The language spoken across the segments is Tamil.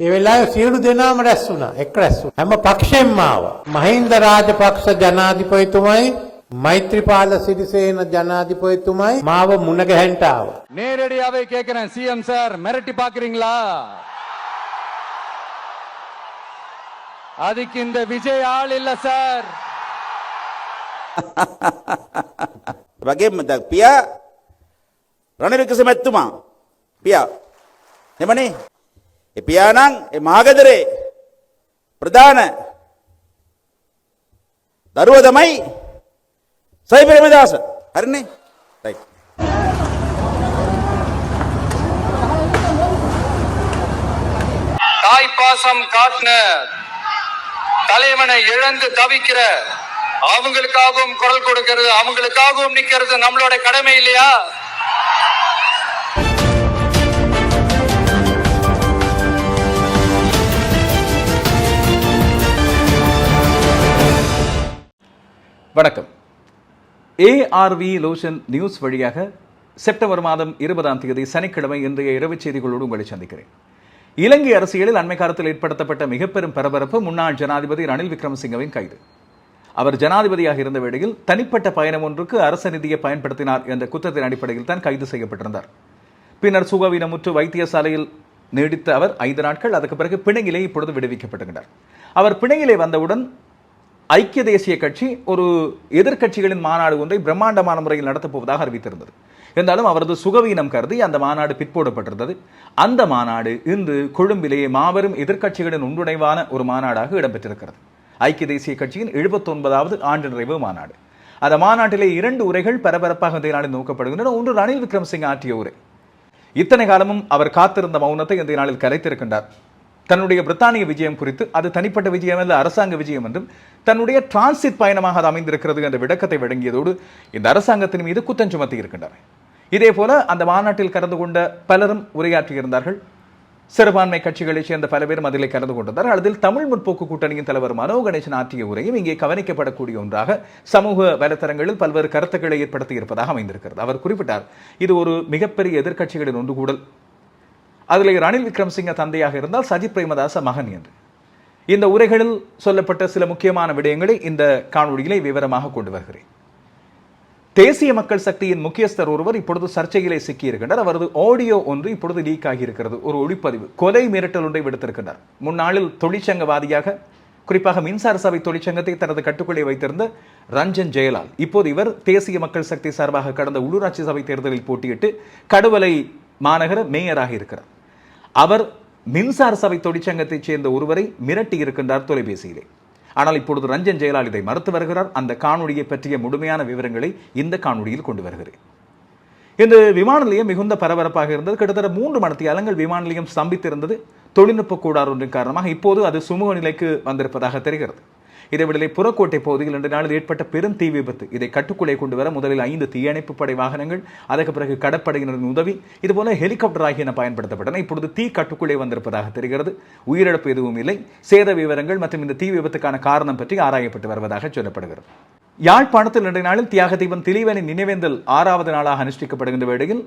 ඒ වෙලාවේ සියලු දෙනාම රැස් වුණා. එක් රැස් වුණා. හැම පක්ෂයෙන්ම ආවා. මහින්ද රාජපක්ෂ ජනාධිපතිතුමයි මෛත්‍රීපාල සිරිසේන ජනාධිපතිතුමයි මාව මුණ ගැහෙන්න ආවා. நேரடியாவே கேக்குறேன் சிஎம் சார் மிரட்டி பாக்குறீங்களா அதுக்கு இந்த விஜய் ஆள் இல்ல சார் වගේම ද පියා රනිල් වික්‍රමතුමා පියා එමනේ ඒ පියාණන් ඒ මහගෙදරේ ප්‍රධාන දරුව තමයි සයි ප්‍රේමදාස හරිනේ රයිට් தாய் பாசம் காட்டின தலைவனை இழந்து தவிக்கிற அவங்களுக்காகவும் குரல் கொடுக்கிறது அவங்களுக்காகவும் நிக்கிறது நம்மளோட கடமை இல்லையா வணக்கம். ஏஆர்வி லோஷன் நியூஸ் வழியாக செப்டம்பர் மாதம் இருபதாம் தேதி சனிக்கிழமை இன்றைய இரவு செய்திகளோடு உங்களை சந்திக்கிறேன். இலங்கை அரசியலில் அண்மை காலத்தில் ஏற்படுத்தப்பட்ட மிகப்பெரும் பரபரப்பு முன்னாள் ஜனாதிபதி ரணில் விக்ரமசிங்கவின் கைது. அவர் ஜனாதிபதியாக இருந்த வேளையில் தனிப்பட்ட பயணம் ஒன்றுக்கு அரச நிதியை பயன்படுத்தினார் என்ற குற்றத்தின் அடிப்படையில் தான் கைது செய்யப்பட்டிருந்தார். பின்னர் சுகவீனமுற்று வைத்தியசாலையில் நீடித்த அவர் ஐந்து நாட்கள் அதுக்கு பிறகு பிணையிலே இப்பொழுது விடுவிக்கப்பட்டிருக்கிறார் அவர் பிணையிலே வந்தவுடன் ஐக்கிய தேசிய கட்சி ஒரு எதிர்க்கட்சிகளின் மாநாடு ஒன்றை பிரம்மாண்டமான முறையில் நடத்தப் போவதாக அறிவித்திருந்தது. இருந்தாலும் அவரது சுகவீனம் கருதி அந்த மாநாடு பிற்போடப்பட்டிருந்தது. அந்த மாநாடு இன்று கொழும்பிலேயே மாபெரும் எதிர்க்கட்சிகளின் உண்டுணைவான ஒரு மாநாடாக இடம்பெற்றிருக்கிறது. ஐக்கிய தேசிய கட்சியின் 79வது ஆண்டு நிறைவு மாநாடு. அந்த மாநாட்டிலே இரண்டு உரைகள் பரபரப்பாக இந்த நாளில் நோக்கப்படுகின்றன. ஒன்று ரணில் விக்ரம்சிங் ஆற்றிய உரை. இத்தனை காலமும் அவர் காத்திருந்த மௌனத்தை இந்த நாளில் கலைத்திருக்கின்றார். தன்னுடைய பிரித்தானிய விஜயம் குறித்து அது தனிப்பட்ட விஜயம் அல்ல அரசாங்க விஜயம் என்றும் தன்னுடைய டிரான்சிட் பயணமாக அது அமைந்திருக்கிறது என்ற விளக்கத்தை வழங்கியதோடு இந்த அரசாங்கத்தின் மீது குற்றம் சுமத்தி இருக்கின்றனர் இதே போல அந்த மாநாட்டில் கலந்து கொண்ட பலரும் உரையாற்றியிருந்தார்கள் சிறுபான்மை கட்சிகளைச் சேர்ந்த பல பேரும் அதில் கலந்து கொண்டிருந்தார் அதில் தமிழ் முற்போக்கு கூட்டணியின் தலைவர் மனோ கணேசன் ஆற்றிய உரையும் இங்கே கவனிக்கப்படக்கூடிய ஒன்றாக சமூக வலைத்தளங்களில் பல்வேறு கருத்துக்களை ஏற்படுத்தி இருப்பதாக அமைந்திருக்கிறது. அவர் குறிப்பிட்டார் இது ஒரு மிகப்பெரிய எதிர்க்கட்சிகளின் ஒன்று கூடல் அதில் ரணில் விக்ரம்சிங்க தந்தையாக இருந்தால் சஜித் பிரேமதாச மகன் என்று. இந்த உரைகளில் சொல்லப்பட்ட சில முக்கியமான விடயங்களை இந்த காணொலியிலே விவரமாக கொண்டு வருகிறேன். தேசிய மக்கள் சக்தியின் முக்கியஸ்தர் ஒருவர் இப்பொழுது சர்ச்சையிலே சிக்கியிருக்கின்றார். அவரது ஆடியோ ஒன்று இப்பொழுது லீக் ஆகியிருக்கிறது. ஒரு ஒளிப்பதிவு. கொலை மிரட்டல் ஒன்றை விடுத்திருக்கின்றார். முன்னாளில் தொழிற்சங்கவாதியாக குறிப்பாக மின்சார சபை தொழிற்சங்கத்தை தனது கட்டுக்குள்ளே வைத்திருந்த ரஞ்சன் ஜெயலால் இப்போது இவர் தேசிய மக்கள் சக்தி சார்பாக கடந்த உள்ளூராட்சி சபை தேர்தலில் போட்டியிட்டு கடுவலை மாநகர மேயராக இருக்கிறார். அவர் மின்சார சபை தொழிற்சங்கத்தைச் சேர்ந்த ஒருவரை மிரட்டி இருக்கின்றார் தொலைபேசியிலே. ஆனால் இப்பொழுது ரஞ்சன் ஜெயலால் இதை மறுத்து வருகிறார். அந்த காணொலியை பற்றிய முழுமையான விவரங்களை இந்த காணொலியில் கொண்டு வருகிறேன். இந்த விமான நிலையம் மிகுந்த பரபரப்பாக இருந்தது. கிட்டத்தட்ட மூன்று மணித்தியாலங்கள் விமான நிலையம் ஸ்தம்பித்திருந்தது. தொழில்நுட்ப கூடார் ஒன்றின் காரணமாக இப்போது அது சுமூக நிலைக்கு வந்திருப்பதாக தெரிகிறது. இதேவேளை புறக்கோட்டை பகுதியில் இன்று நாளில் ஏற்பட்ட பெரும் தீ விபத்து. இதை கட்டுக்குள்ளே கொண்டு வர முதலில் ஐந்து தீயணைப்பு படை வாகனங்கள் அதற்கு பிறகு கடற்படையினரின் உதவி இதுபோல ஹெலிகாப்டர் ஆகியன பயன்படுத்தப்பட்டன. இப்பொழுது தீ கட்டுக்குள்ளே வந்திருப்பதாக தெரிகிறது. உயிரிழப்பு எதுவும் இல்லை. சேத விவரங்கள் மற்றும் இந்த தீ விபத்துக்கான காரணம் பற்றி ஆராயப்பட்டு வருவதாக சொல்லப்படுகிறது. யாழ்ப்பாணத்தில் இன்றைய நாளில் தியாக தீபம் திலீவனின் நினைவேந்தல் ஆறாவது நாளாக அனுஷ்டிக்கப்படுகின்ற வேளையில்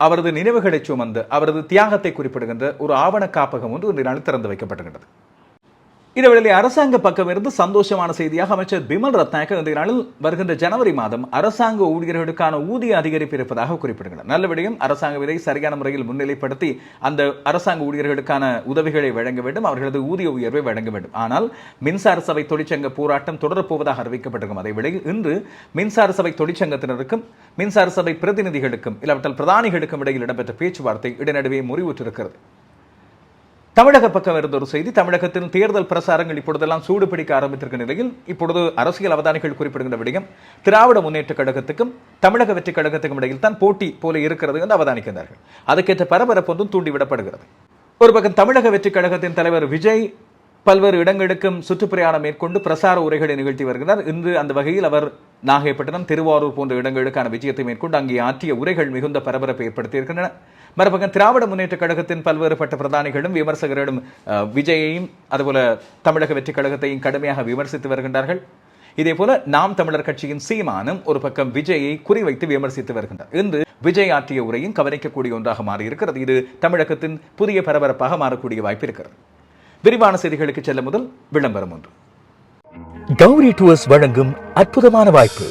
அவரது நினைவுகளை சுமந்து அவரது தியாகத்தை குறிப்பிடுகின்ற ஒரு ஆவண காப்பகம் ஒன்று இன்றைய நாளில் திறந்து வைக்கப்படுகின்றது இதேவேளை அரசாங்க பக்கம் இருந்து சந்தோஷமான செய்தியாக அமைச்சர் பிமல் ரத்நாயக்க இந்த நாளில் வருகின்ற ஜனவரி மாதம் அரசாங்க ஊழியர்களுக்கான ஊதிய அதிகரிப்பு இருப்பதாக குறிப்பிடுகிறார் நல்ல விடயம் அரசாங்க இதை சரியான முறையில் முன்னிலைப்படுத்தி அந்த அரசாங்க ஊழியர்களுக்கான உதவிகளை வழங்க வேண்டும் அவர்களது ஊதிய உயர்வை வழங்க வேண்டும். ஆனால் மின்சார சபை தொழிற்சங்க போராட்டம் தொடரப்போவதாக அறிவிக்கப்பட்டிருக்கும். அதே வேளையில் இன்று மின்சார சபை தொழிற்சங்கத்தினருக்கும் மின்சார சபை பிரதிநிதிகளுக்கும் இல்லாவிட்டால் பிரதானிகளுக்கும் இடையில் இடம்பெற்ற பேச்சுவார்த்தை இடநடுவே முறிவுற்றிருக்கிறது. தமிழக பக்கம் இருந்த ஒரு செய்தி தமிழகத்தின் தேர்தல் பிரசாரங்கள் இப்பொழுதெல்லாம் சூடு பிடிக்க ஆரம்பித்திருக்கிற நிலையில் இப்பொழுது அரசியல் அவதானிகள் குறிப்பிடுகின்ற விடயம் திராவிட முன்னேற்ற கழகத்துக்கும் தமிழக வெற்றி கழகத்துக்கும் இடையில் தான் போட்டி போல இருக்கிறது என்று அவதானிக்கின்றார்கள். அதுக்கேற்ற பரபரப்பு ஒன்றும் தூண்டிவிடப்படுகிறது ஒரு பக்கம் தமிழக வெற்றி கழகத்தின் தலைவர் விஜய் பல்வேறு இடங்களுக்கும் சுற்றுப்பிரயாணம் மேற்கொண்டு பிரசார உரைகளை நிகழ்த்தி வருகிறார். இன்று அந்த வகையில் அவர் நாகைப்பட்டினம் திருவாரூர் போன்ற இடங்களுக்கான விஜயத்தை மேற்கொண்டு அங்கே ஆற்றிய உரைகள் மிகுந்த பரபரப்பை ஏற்படுத்தியிருக்கின்றன. மறுபக்கம் திராவிட முன்னேற்ற கழகத்தின் பல்வேறுபட்ட பிரதானிகளும் விமர்சகர்களும் விஜயையும் அதுபோல தமிழக வெற்றி கழகத்தையும் கடுமையாக விமர்சித்து வருகின்றார்கள். இதேபோல நாம் தமிழர் கட்சியின் சீமானும் ஒரு பக்கம் விஜயை குறிவைத்து விமர்சித்து வருகின்றார். இன்று விஜய் ஆற்றிய உரையும் கவனிக்கக்கூடிய ஒன்றாக மாறி இருக்கிறது இது தமிழகத்தின் புதிய பரபரப்பாக மாறக்கூடிய வாய்ப்பு இருக்கிறது. விரிவான செய்திகளுக்கு செல்ல முதல் விளம்பரம் ஒன்று. கௌரி டூர்ஸ் வழங்கும் அற்புதமான வாய்ப்பு.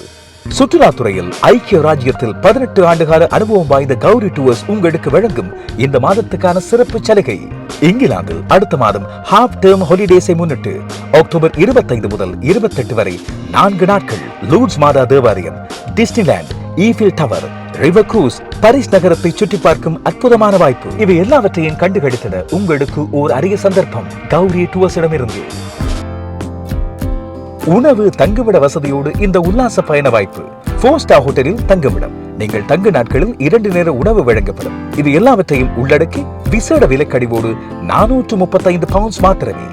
சுற்றுலாத்துறையில் ஐக்கிய ராஜ்யத்தில் பதினெட்டு ஆண்டுகால அனுபவம் வாய்ந்த கௌரி டூர்ஸ் உங்களுக்கு வழங்கும் இந்த மாதத்துக்கான சிறப்பு சலுகை. இங்கிலாந்தில் அடுத்த மாதம் ஹாஃப் டேர்ம் ஹாலிடேஸை முன்னிட்டு அக்டோபர் இருபத்தைந்து முதல் இருபத்தெட்டு வரை நான்கு நாட்கள் லூட்ஸ் மாதா தேவாலயம் Disneyland Eiffel tower river cruise Paris நகரத்தை சுற்றி பார்க்கும் அற்புதமான வாய்ப்பு. இவை எல்லாவற்றையும் கண்டுகளித்திட உங்களுக்கு ஓர் அரிய சந்தர்ப்பம். கௌரி டூர்ஸிடமிருந்து உணவு தங்குமிட வசதியோடு இந்த உல்லாச பயண வாய்ப்பு. போர் ஸ்டார் ஹோட்டலில் தங்குமிடம். நீங்கள் தங்கு நாட்களில் இரண்டு நேர உணவு வழங்கப்படும். இது எல்லாவற்றையும் உள்ளடக்கி விசேட விலைக்கடிவோடு நானூற்று முப்பத்தைந்து பவுண்ட்ஸ் மாத்திரமே.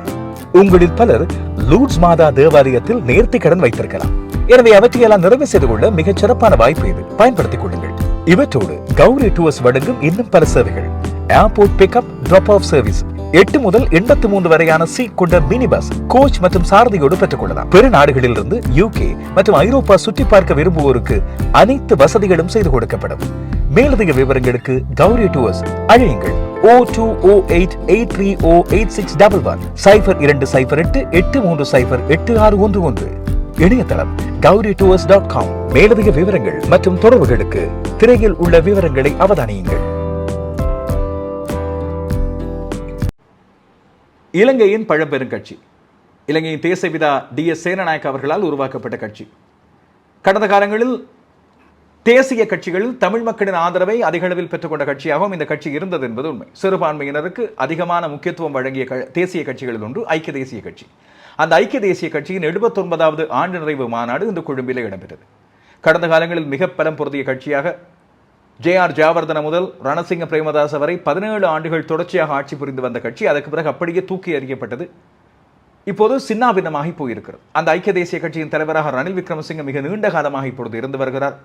உங்களில் பலர் லூட்ஸ் மாதா தேவாலயத்தில் நேர்த்தி கடன் வைத்திருக்கலாம். எனவே அவற்றையெல்லாம் நிறைவு செய்து கொள்ள மிகச் சிறப்பான வாய்ப்பு இது. பயன்படுத்திக் கொள்ளுங்கள். இவற்றோடு கௌரி டூர்ஸ் வழங்கும் இன்னும் பல சேவைகள். Airport pickup drop off service எட்டு முதல் எண்பத்தி மூன்று வரையான சீட் கொண்ட மினி பஸ் கோச் மற்றும் சாரதியோடு பெற்றுக் கொள்ளலாம் நாடுகளில் இருந்து யூகே மற்றும் ஐரோப்பா சுற்றி பார்க்க விரும்புவோருக்கு அனைத்து வசதிகளும் செய்து கொடுக்கப்படும். மேலதிக விவரங்களுக்கு கௌரி டூர்ஸ் அழையுங்கள். O two O eight eight three O eight six double one சைபர் இரண்டு சைபர் எட்டு எட்டு மூன்று சைபர் எட்டு ஆறு ஒன்று ஒன்று. இணையதளம் கௌரி டூர்ஸ் டாட் காம். மேலதிக விவரங்கள் மற்றும் தொடர்புகளுக்கு திரையில் உள்ள விவரங்களை அவதானியுங்கள். இலங்கையின் பழம்பெரும் கட்சி. இலங்கையின் தேசபிதா டி. எஸ். சேனநாயக் அவர்களால் உருவாக்கப்பட்ட கட்சி. கடந்த காலங்களில் தேசிய கட்சிகளில் தமிழ் மக்களின் ஆதரவை அதிக அளவில் பெற்றுக்கொண்ட கட்சியாகவும் இந்த கட்சி இருந்தது என்பது உண்மை. சிறுபான்மையினருக்கு அதிகமான முக்கியத்துவம் வழங்கிய க- தேசிய கட்சிகளில் ஒன்று ஐக்கிய தேசிய கட்சி. அந்த ஐக்கிய தேசிய கட்சியின் எழுபத்தொன்பதாவது ஆண்டு நிறைவு மாநாடு இந்த கொழும்பில் இடம்பெற்றது. கடந்த காலங்களில் மிக பலம் பொருந்திய கட்சியாக ஜே ஆர் ஜாவர்தன முதல் ரணசிங்க பிரேமதாச வரை பதினேழு ஆண்டுகள் தொடர்ச்சியாக ஆட்சி புரிந்து வந்த கட்சி அதற்கு பிறகு அப்படியே தூக்கி எறியப்பட்டது. இப்போது சின்னாபின்னமாகி போயிருக்கிறது. அந்த ஐக்கிய தேசிய கட்சியின் தலைவராக ரணில் விக்ரமசிங்க மிக நீண்ட காலமாக இப்பொழுது இருந்து வருகிறார்.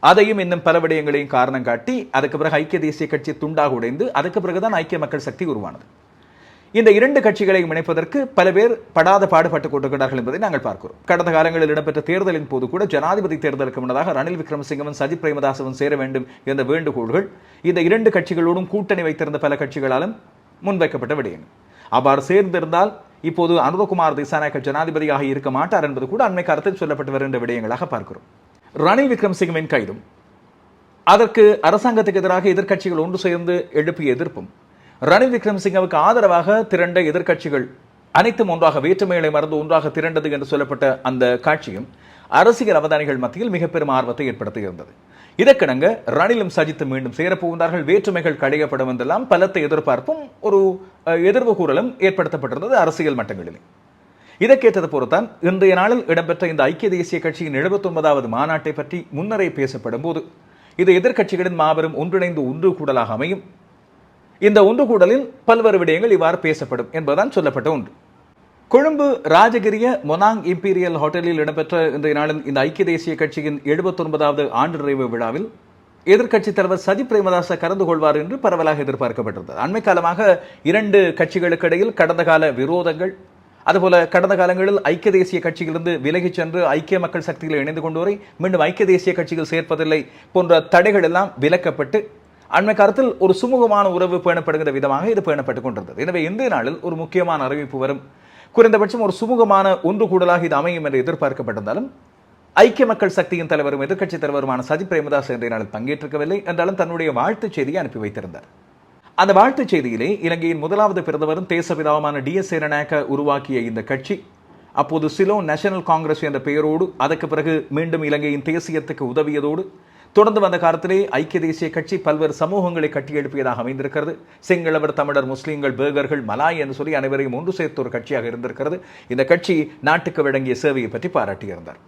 அதையும் இன்னும் பல விடயங்களையும் காரணம் காட்டி அதுக்கு பிறகு ஐக்கிய தேசிய கட்சி துண்டாக உடைந்து அதுக்கு பிறகுதான் ஐக்கிய மக்கள் சக்தி உருவானது. இந்த இரண்டு கட்சிகளையும் இணைப்பதற்கு பல பேர் படாத பாடுபட்டுக் கொண்டிருக்கிறார்கள் என்பதை நாங்கள் பார்க்கிறோம். கடந்த காலங்களில் இடம்பெற்ற தேர்தலின் போது கூட ஜனாதிபதி தேர்தலுக்கு முன்னதாக ரணில் விக்ரமசிங்கவும் சஜித் பிரேமதாசவும் சேர வேண்டும் என்ற வேண்டுகோள்கள் இந்த இரண்டு கட்சிகளோடும் கூட்டணி வைத்திருந்த பல கட்சிகளாலும் முன்வைக்கப்பட்ட விடயங்கள் அவ்வாறு சேர்ந்திருந்தால் இப்போது அனுரகுமார் திசாநாயக்க ஜனாதிபதியாக இருக்க மாட்டார் என்பது கூட அண்மை காலத்தில் சொல்லப்பட்டு வருகின்ற விடயங்களாக பார்க்கிறோம். ரணில் விக்ரமசிங்கவின் கைதும் அதற்கு அரசாங்கத்துக்கு எதிராக எதிர்க்கட்சிகள் ஒன்று சேர்ந்து எழுப்பிய எதிர்ப்பும் ரணில் விக்ரமசிங்கவுக்கு ஆதரவாக திரண்ட எதிர்க்கட்சிகள் அனைத்தும் ஒன்றாக வேற்றுமைகளை மறந்து ஒன்றாக திரண்டது என்று சொல்லப்பட்ட அந்த காட்சியும் அரசியல் அவதானிகள் மத்தியில் மிக பெரும் ஆர்வத்தை ஏற்படுத்தி இருந்தது இதற்கிணங்க ரணிலும் சஜித்து மீண்டும் சேரப்போகின்றார்கள். வேற்றுமைகள் களையப்படும் என்றெல்லாம் பலத்த எதிர்பார்ப்பும் ஒரு எதிர்வு கூறலும் ஏற்படுத்தப்பட்டிருந்தது அரசியல் மட்டங்களிலே. இதற்கேற்றது போலத்தான் இன்றைய நாளில் இடம்பெற்ற இந்த ஐக்கிய தேசிய கட்சியின் 79வது மாநாட்டை பற்றி முன்னரே பேசப்படும் போது இது எதிர்க்கட்சிகளின் மாபெரும் ஒன்றிணைந்து ஒன்று கூடலாக அமையும். இந்த ஒன்று கூடலில் பல்வேறு விடயங்கள் இவ்வாறு பேசப்படும் என்பதுதான் சொல்லப்பட்ட ஒன்று கொழும்பு ராஜகிரிய மொனாங் இம்பீரியல் ஹோட்டலில் இடம்பெற்ற இன்றைய நாளின் இந்த ஐக்கிய தேசிய கட்சியின் 79வது ஆண்டு நிறைவு விழாவில் எதிர்க்கட்சித் தலைவர் சதி பிரேமதாச கலந்து கொள்வார் என்று பரவலாக எதிர்பார்க்கப்பட்டிருந்தது. அண்மை காலமாக இரண்டு கட்சிகளுக்கு இடையில் கடந்த கால விரோதங்கள் அதுபோல கடந்த காலங்களில் ஐக்கிய தேசிய கட்சியிலிருந்து விலகிச் சென்று ஐக்கிய மக்கள் சக்தியில் இணைந்து கொண்டோரை மீண்டும் ஐக்கிய தேசிய கட்சிகள் சேர்ப்பதில்லை போன்ற தடைகள் எல்லாம் விலக்கப்பட்டு அண்மை காலத்தில் ஒரு சுமூகமான உறவு பேணப்படுகிற விதமாக இது பேணப்பட்டுக் கொண்டிருந்தது. எனவே இன்றைய நாளில் ஒரு முக்கியமான அறிவிப்பு வரும். குறைந்தபட்சம் ஒரு சுமூகமான ஒன்று கூடலாக இது அமையும் என்று எதிர்பார்க்கப்பட்டிருந்தாலும் ஐக்கிய மக்கள் சக்தியின் தலைவரும் எதிர்க்கட்சித் தலைவருமான சஜித் பிரேமதாஸ் இன்றைய நாளில் பங்கேற்றிருக்கவில்லை. என்றாலும் தன்னுடைய வாழ்த்துச் செய்தியை அனுப்பி வைத்திருந்தார். அந்த வாழ்த்துச் செய்தியிலே இலங்கையின் முதலாவது பிரதமரும் தேசபிதாவுமான டி எஸ் சேரநாயக்க உருவாக்கிய இந்த கட்சி அப்போது சிலோ நேஷனல் காங்கிரஸ் என்ற பெயரோடு அதற்கு பிறகு மீண்டும் இலங்கையின் தேசியத்துக்கு உதவியதோடு தொடர்ந்து வந்த காலத்திலே ஐக்கிய தேசிய கட்சி பல்வேறு சமூகங்களை கட்டியெழுப்பியதாக அமைந்திருக்கிறது. சிங்களவர் தமிழர் முஸ்லீம்கள் பேகர்கள் மலாய் என்று சொல்லி அனைவரையும் ஒன்று சேர்த்த ஒரு கட்சியாக இருந்திருக்கிறது. இந்த கட்சி நாட்டுக்கு வழங்கிய சேவையை பற்றி பாராட்டியிருந்தார்.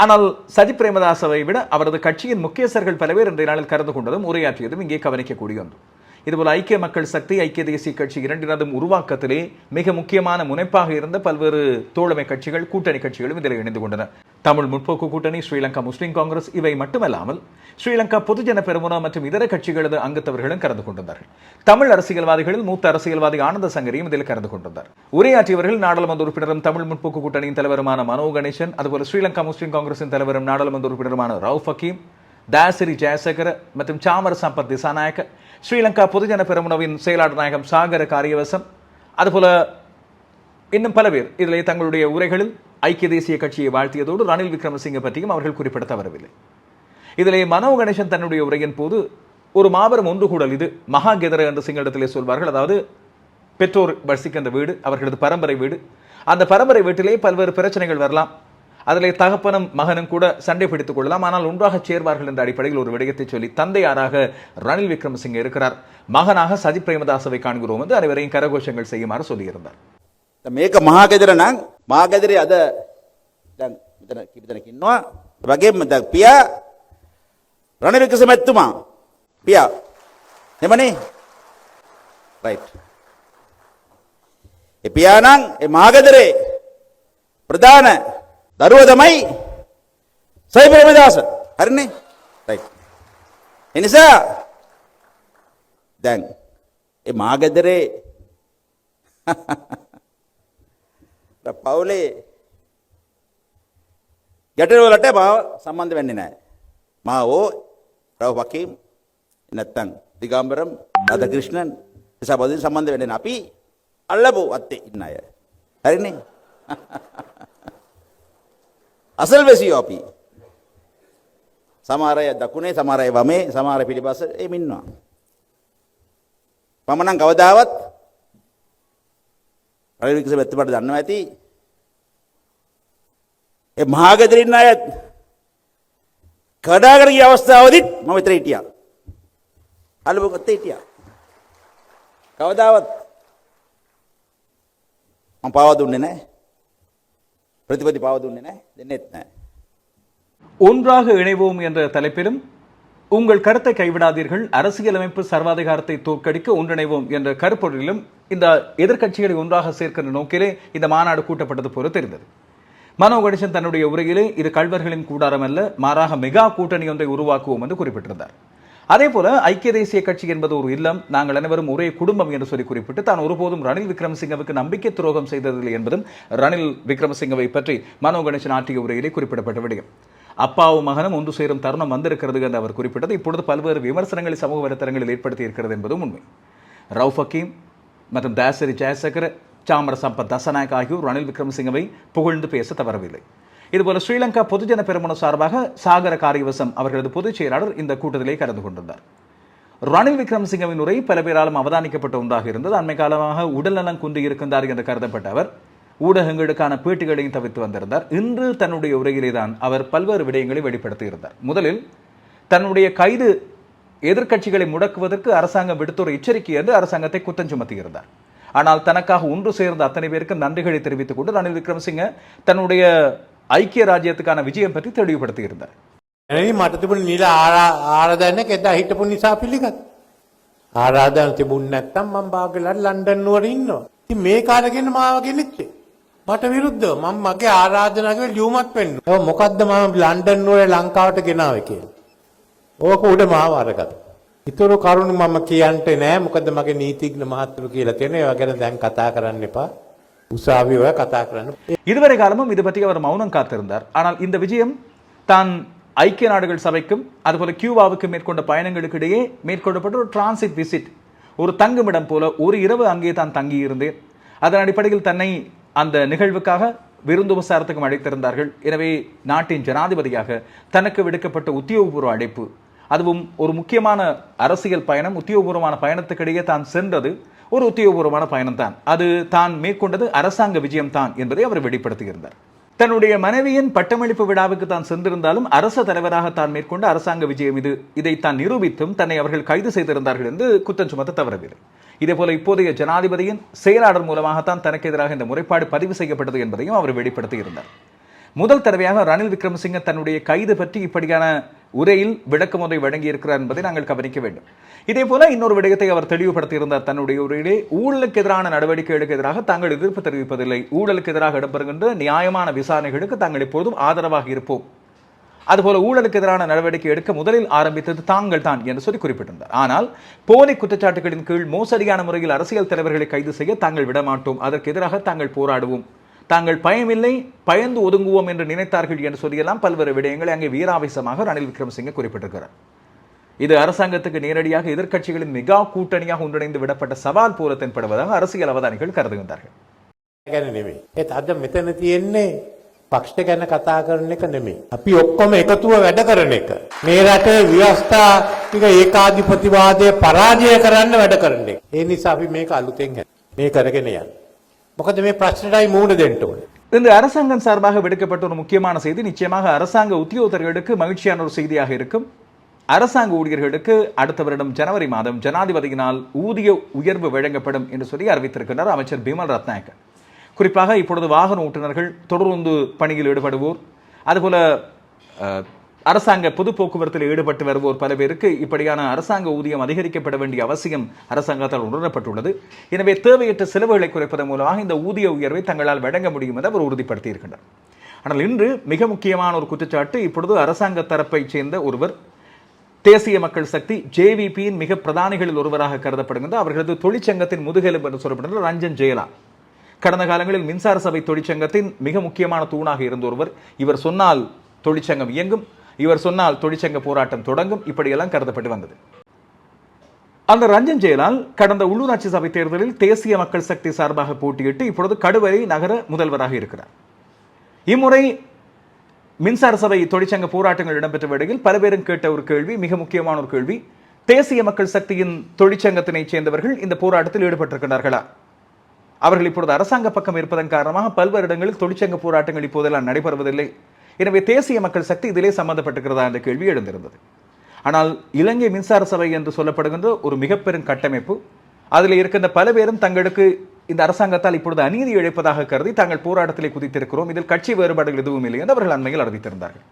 ஆனால் சஜி பிரேமதாசவை விட அவரது கட்சியின் முக்கியஸ்தர்கள் பல பேர் இன்றைய நாளில் கலந்து கொண்டதும் உரையாற்றியதும் இங்கே கவனிக்கக்கூடிய ஒன்று. இதுபோல் ஐக்கிய மக்கள் சக்தி ஐக்கிய தேசிய கட்சி இரண்டினதும் உருவாக்கத்திலே மிக முக்கியமான முனைப்பாக இருந்த பல்வேறு தோழமை கட்சிகள் கூட்டணி கட்சிகளும் இதில் இணைந்து கொண்டன. தமிழ் முற்போக்கு கூட்டணி ஸ்ரீலங்கா முஸ்லிம் காங்கிரஸ் இவை மட்டுமல்லாமல் ஸ்ரீலங்கா பொதுஜன பெருமுனா மற்றும் இதர கட்சிகளது அங்கத்தவர்களும் கலந்து கொண்டிருந்தார்கள். தமிழ் அரசியல்வாதிகளில் மூத்த அரசியல்வாதி ஆனந்த சங்கரியும் இதில் கலந்து கொண்டிருந்தார். உரையாற்றியவர்கள் நாடாளுமன்ற உறுப்பினரும் தமிழ் முற்போக்கு கூட்டணியின் தலைவருமான மனோ கணேசன் அதுபோல ஸ்ரீலங்கா முஸ்லிம் காங்கிரசின் தலைவரும் நாடாளுமன்ற உறுப்பினருமான ரவுஃப் ஹக்கீம் தாசிரி ஜெயசேகர மற்றும் சாமர சம்பத் திசாநாயக்க ஸ்ரீலங்கா பொதுஜன பெருமுனவின் செயலாளர் நாயகம் சாகர காரியவசம். அதுபோல இன்னும் பல பேர் இதில் தங்களுடைய உரைகளில் ஐக்கிய தேசிய கட்சியை வாழ்த்தியதோடு ரணில் விக்ரமசிங்க பற்றியும் அவர்கள் குறிப்பிட தவறவில்லை இதிலே மனோ கணேசன் தன்னுடைய உரையின் போது ஒரு மாபெரும் ஒன்று கூடல் இது மகாகெதர என்று சிங்களிடத்திலே சொல்வார்கள். அதாவது பெற்றோர் வசிக்கின்ற வீடு அவர்களது பரம்பரை வீடு. அந்த பரம்பரை வீட்டிலே பல்வேறு பிரச்சனைகள் வரலாம். அதிலே தகப்பனும் மகனும் கூட சண்டை பிடித்துக் கொள்ளலாம் ஆனால் ஒன்றாக சேர்வார்கள் என்ற அடிப்படையில் ஒரு விடயத்தை சொல்லி தந்தையாராக ரணில் விக்ரமசிங்கே இருக்கிறார் மகனாக சஜித் பிரேமதாசவை காண்கிறோம் என்று அனைவரையும் கரகோஷங்கள் செய்யுமாறு சொல்லியிருந்தார் දැන් මේක මහගෙදර නම් මහගෙදරේ අද දැන් මෙතන කීප දෙනෙක් ඉන්නවා ඒ වගේම දැන් පියා රනිල් වික්‍රමතුමා පියා එමනේ රයිට් ඒ පියා නම් ඒ මහගෙදරේ ප්‍රධාන දරුවා තමයි සයි ප්‍රේමදාස හරිනේ රයිට් ඒ නිසා දැන් ඒ මහගෙදරේ ර- පවුලේ ගැටලුවලට මාව සම්බන්ධ වෙන්නේ නැහැ. මාවෝ රව පකීම් නැත්තම් දිගම්බරම් රාධකෘෂ්ණන් සබදින් සම්බන්ධ වෙන්නේ නැහැ. අපි අල්ලපු අත්තේ ඉන්න අය. හරිනේ? අසල්වැසියෝ අපි. සමහර අය දකුණේ සමහර අය වමේ සමහර අය පිටිපස්ස එහෙම ඉන්නවා. මම නම් කවදාවත් රනිල් වික්‍රමසිංහට දන්නවා ඇති ඒ මහාගදර ඉන්න අය කඩාගෙන ගිය අවස්ථාවදිත් මම විතර හිටියා අලුබ ගත්තේ හිටියා කවදාවත් මම පාව දුන්නේ නැහැ ප්‍රතිපති පාව දුන්නේ නැහැ දෙන්නෙත් නැහැ ஒன்றாக இணைவோம் என்ற தலைப்பிலும் உங்கள் கருத்தை கைவிடாதீர்கள் அரசியலமைப்பு சர்வாதிகாரத்தை தோற்கடிக்க ஒன்றிணைவோம் என்ற கருப்பொருளிலும் இந்த எதிர்க்கட்சிகளை ஒன்றாக சேர்க்கின்ற நோக்கிலே இந்த மாநாடு கூட்டப்பட்டது போல தெரிந்தது மனோ கணேசன் தன்னுடைய உரையிலே இது கள்வர்களின் கூடாரம் அல்ல மாறாக மெகா கூட்டணி ஒன்றை உருவாக்குவோம் என்று குறிப்பிட்டிருந்தார் அதே போல ஐக்கிய தேசிய கட்சி என்பது ஒரு இல்லம். நாங்கள் அனைவரும் ஒரே குடும்பம் என்று சொல்லி குறிப்பிட்டு தான் ஒருபோதும் ரணில் விக்ரமசிங்கவுக்கு நம்பிக்கை துரோகம் செய்ததில்லை என்பதும் ரணில் விக்ரமசிங்கவை பற்றி மனோ கணேசன் ஆற்றிய உரையிலே குறிப்பிடப்பட்ட விடயம். அப்பாவும் மகனும் ஒன்று சேரும் தருணம் வந்திருக்கிறது என்று அவர் குறிப்பிட்டது. இப்பொழுது பல்வேறு விமர்சனங்களை சமூக வலைத்தளங்களில் ஏற்படுத்தி இருக்கிறது என்பதும் உண்மை. ரவுஃப் ஹக்கீம் மற்றும் தாசரி ஜெயசேகர் சாமர சம்பத் தசநாயக் ஆகியோர் ரணில் விக்ரமசிங்கவை புகழ்ந்து பேச தவறவில்லை. இதுபோல ஸ்ரீலங்கா பொதுஜன பெருமன சார்பாக சாகர காரியவசம் அவர்களது பொதுச் செயலாளர் இந்த கூட்டத்திலே கலந்து கொண்டிருந்தார் ரணில் விக்ரமசிங்கவின் உரை பல பேராலும் அவதானிக்கப்பட்ட ஒன்றாக இருந்தது. அண்மை காலமாக உடல்நலம் குன்றி இருக்கின்றார் என்று கருதப்பட்ட அவர் ஊடகங்களுக்கான பேட்டிகளையும் தவிர்த்து வந்திருந்தார். இன்று தன்னுடைய உரையிலே தான் அவர் பல்வேறு விடயங்களை வெளிப்படுத்தியிருந்தார் முதலில் தன்னுடைய கைது எதிர்க்கட்சிகளை முடக்குவதற்கு அரசாங்கம் விடுத்த எச்சரிக்கை என்று அரசாங்கத்தை குற்றம் சுமத்தியிருந்தார் ஆனால் தனக்காக ஒன்று சேர்ந்த அத்தனை பேருக்கு நன்றிகளை தெரிவித்துக் கொண்டு ரணில் விக்ரமசிங்க தன்னுடைய ஐக்கிய ராஜ்யத்துக்கான விஜயம் பற்றி தெளிவுபடுத்தியிருந்தார் එනනි මට තිබුණ නිල ආරා- ආරාධනයක් එදා හිටපු නිසා පිළිගත්. ආරාධන තිබුණ නැත්තම් මම බාගලට ලන්ඩන් නුවර ඉන්නවා. ඉතින් මේ කාලගෙන මාව ගෙනිච්චේ. මට විරුද්ධව මම මගේ ආරාධනාවක ලියුමක් වෙන්න. ඔව් මොකද්ද මම ලන්ඩන් නුවර ලංකාවට ගෙනාවේ කියලා. ඕක උඩ මාව අරගත්තා. ඊතර කරුණු මම කියන්ට නෑ මොකද මගේ නීතිඥ මහත්තුරු කියලා තියෙන ඒවා ගැන දැන් කතා කරන්න එපා. உஷாவியோட கத்தாக்குறான்னு இதுவரை காலமும் இது பற்றி அவர் மௌனம் காத்திருந்தார். ஆனால் இந்த விஜயம் தான் ஐக்கிய நாடுகள் சபைக்கும் அதுபோல கியூபாவுக்கு மேற்கொண்ட பயணங்களுக்கு இடையே மேற்கொள்ளப்பட்ட ஒரு டிரான்சிட் விசிட் ஒரு தங்குமிடம் போல ஒரு இரவு அங்கே தான் தங்கியிருந்தேன். அதன் அடிப்படையில் தன்னை அந்த நிகழ்வுக்காக விருந்து உபசாரத்துக்கும் அழைத்திருந்தார்கள். எனவே நாட்டின் ஜனாதிபதியாக தனக்கு விடுக்கப்பட்ட உத்தியோகபூர்வ அழைப்பு அதுவும் ஒரு முக்கியமான அரசியல் பயணம் உத்தியோகபூர்வமான பயணத்துக்கிடையே தான் சென்றது. ஒரு உத்தியோகபூர்வமான பயணம் தான் அது தான் மேற்கொண்டது அரசாங்க விஜயம் தான் என்பதை அவர் வெளிப்படுத்தியிருந்தார். தன்னுடைய மனைவியின் பட்டமளிப்பு விழாவுக்கு தான் சென்றிருந்தாலும் அரச தலைவராக தான் மேற்கொண்ட அரசாங்க விஜயம் இது. இதை தான் நிரூபித்தும் தன்னை அவர்கள் கைது செய்திருந்தார்கள் என்று குற்றம் சுமத்த தவறவில்லை. இதேபோல இப்போதைய ஜனாதிபதியின் செயலாளர் மூலமாகத்தான் தனக்கு எதிராக இந்த முறைப்பாடு பதிவு செய்யப்பட்டது என்பதையும் அவர் வெளிப்படுத்தியிருந்தார். முதல் தடவையாக ரணில் விக்ரமசிங்க தன்னுடைய கைது பற்றி இப்படியான உரையில் விளக்கமுறை வழங்கியிருக்கிறார் என்பதை நாங்கள் கவனிக்க வேண்டும். இதே போல இன்னொரு விடயத்தை அவர் தெளிவுபடுத்தியிருந்தார் தன்னுடைய உரையிலே ஊழலுக்கு எதிரான நடவடிக்கைகளுக்கு எதிராக தாங்கள் எதிர்ப்பு தெரிவிப்பதில்லை. ஊழலுக்கு எதிராக இடம்பெறுகின்ற நியாயமான விசாரணைகளுக்கு தாங்கள் எப்போதும் ஆதரவாக இருப்போம். அதுபோல ஊழலுக்கு எதிரான நடவடிக்கை எடுக்க முதலில் ஆரம்பித்தது தாங்கள் தான் என்று சொல்லி குறிப்பிட்டிருந்தார். ஆனால் போலி குற்றச்சாட்டுகளின் கீழ் மோசடியான முறையில் அரசியல் தலைவர்களை கைது செய்ய தாங்கள் விடமாட்டோம். அதற்கு எதிராக தாங்கள் போராடுவோம். தாங்கள் பயமில்லை பயந்து ஒதுங்குவோம் என்று நினைத்தார்கள் என்று சொல்லியெல்லாம் பல்வேறு விடயங்களை அங்கே வீராவேசமாக ரணில் விக்ரமசிங்கே குறிப்பிட்டிருக்கிறார் இது அரசாங்கத்துக்கு நேரடியாக எதிர்க்கட்சிகளின் மெகா கூட்டணியாக ஒன்றிணைந்து விடப்பட்ட சவால் போல தென்படுவதாக அரசியல் அவதானிகள் கருதுகின்றார்கள் ගැන නෙමෙයි. ඒත් අද මෙතන තියෙන්නේ පක්ෂ ගැන කතා කරන එක නෙමෙයි. අපි ඔක්කොම එකතුව වැඩ කරන එක. මේ රටේ ව්‍යවස්ථාතික ඒකාධිපතිවාදය පරාජය කරන්න වැඩ කරන එක. ඒ නිසා අපි මේක අලුතෙන් හැ- මේ කරගෙන යන්න. මොකද මේ ප්‍රශ්නටයි මූණ දෙන්න ඕනේ. இந்த அரசாங்கம் சார்பாக விடுக்கப்பட்ட ஒரு முக்கியமான செய்தி நிச்சயமாக அரசாங்க உத்தியோகத்தர்களுக்கு மகிழ்ச்சியான ஒரு செய்தியாக இருக்கும் அரசாங்க ஊழியர்களுக்கு அடுத்த வருடம் ஜனவரி மாதம் ஜனாதிபதியினால் ஊதிய உயர்வு வழங்கப்படும் என்று சொல்லி அறிவித்திருக்கிறார் அமைச்சர் பிமல் ரத்நாயக்க குறிப்பாக இப்பொழுது வாகன ஓட்டுநர்கள் தொடர்ந்து பணியில் ஈடுபடுவோர் அதுபோல அஹ், அரசாங்க பொது போக்குவரத்தில் ஈடுபட்டு வருவோர் பல பேருக்கு இப்படியான அரசாங்க ஊதியம் அதிகரிக்கப்பட வேண்டிய அவசியம் அரசாங்கத்தால் உணரப்பட்டுள்ளது. எனவே தேவையற்ற செலவுகளை குறைப்பதன் மூலமாக இந்த ஊதிய உயர்வை தங்களால் வழங்க முடியும் என அவர் உறுதிப்படுத்தியிருக்கின்றார். ஆனால் இன்று மிக முக்கியமான ஒரு குற்றச்சாட்டு இப்பொழுது அரசாங்க தரப்பைச் சேர்ந்த ஒருவர் தேசிய மக்கள் சக்தி ஜேவிபியின் மிக பிரதானிகளில் ஒருவராக கருதப்படுகின்ற அவர்களது தொழிற்சங்கத்தின் முதுகெலும்பு என்று சொல்லப்படுகிற ரஞ்சன் ஜெயலா. கடந்த காலங்களில் மின்சார சபை தொழிற்சங்கத்தின் மிக முக்கியமான தூணாக இருந்த ஒருவர். இவர் சொன்னால் தொழிற்சங்கம் இயங்கும் இவர் சொன்னால் தொழிற்சங்க போராட்டம் தொடங்கும் இப்படியெல்லாம் கருதப்பட்டு வந்தது. அந்த ரஞ்சன் ஜெயலால் கடந்த உள்ளூராட்சி சபை தேர்தலில் தேசிய மக்கள் சக்தி சார்பாக போட்டியிட்டு இப்பொழுது கடுவரை நகர முதல்வராக இருக்கிறார். இம்முறை மின்சார சபை தொழிற்சங்க போராட்டங்கள் இடம்பெற்ற வேளையில் பல பேரும் கேட்ட ஒரு கேள்வி மிக முக்கியமான ஒரு கேள்வி தேசிய மக்கள் சக்தியின் தொழிற்சங்கத்தினைச் சேர்ந்தவர்கள் இந்த போராட்டத்தில் ஈடுபட்டிருக்கிறார்களா? அவர்கள் இப்பொழுது அரசாங்க பக்கம் இருப்பதன் காரணமாக பல்வேறு இடங்களில் தொழிற்சங்க போராட்டங்கள் இப்போதெல்லாம் நடைபெறுவதில்லை. எனவே தேசிய மக்கள் சக்தி இதிலே சம்பந்தப்பட்டிருக்கிறதா என்ற கேள்வி எழுந்திருந்தது. ஆனால் இலங்கை மின்சார சபை என்று சொல்லப்படுகின்ற ஒரு மிகப்பெரும் கட்டமைப்பு அதில் இருக்கின்ற பல பேரும் தங்களுக்கு இந்த அரசாங்கத்தால் இப்பொழுது அநீதி இழைப்பதாக கருதி தாங்கள் போராட்டத்திலே குதித்திருக்கிறோம். இதில் கட்சி வேறுபாடுகள் எதுவும் இல்லை என்று அவர்கள் அண்மையில் அறிவித்திருந்தார்கள்.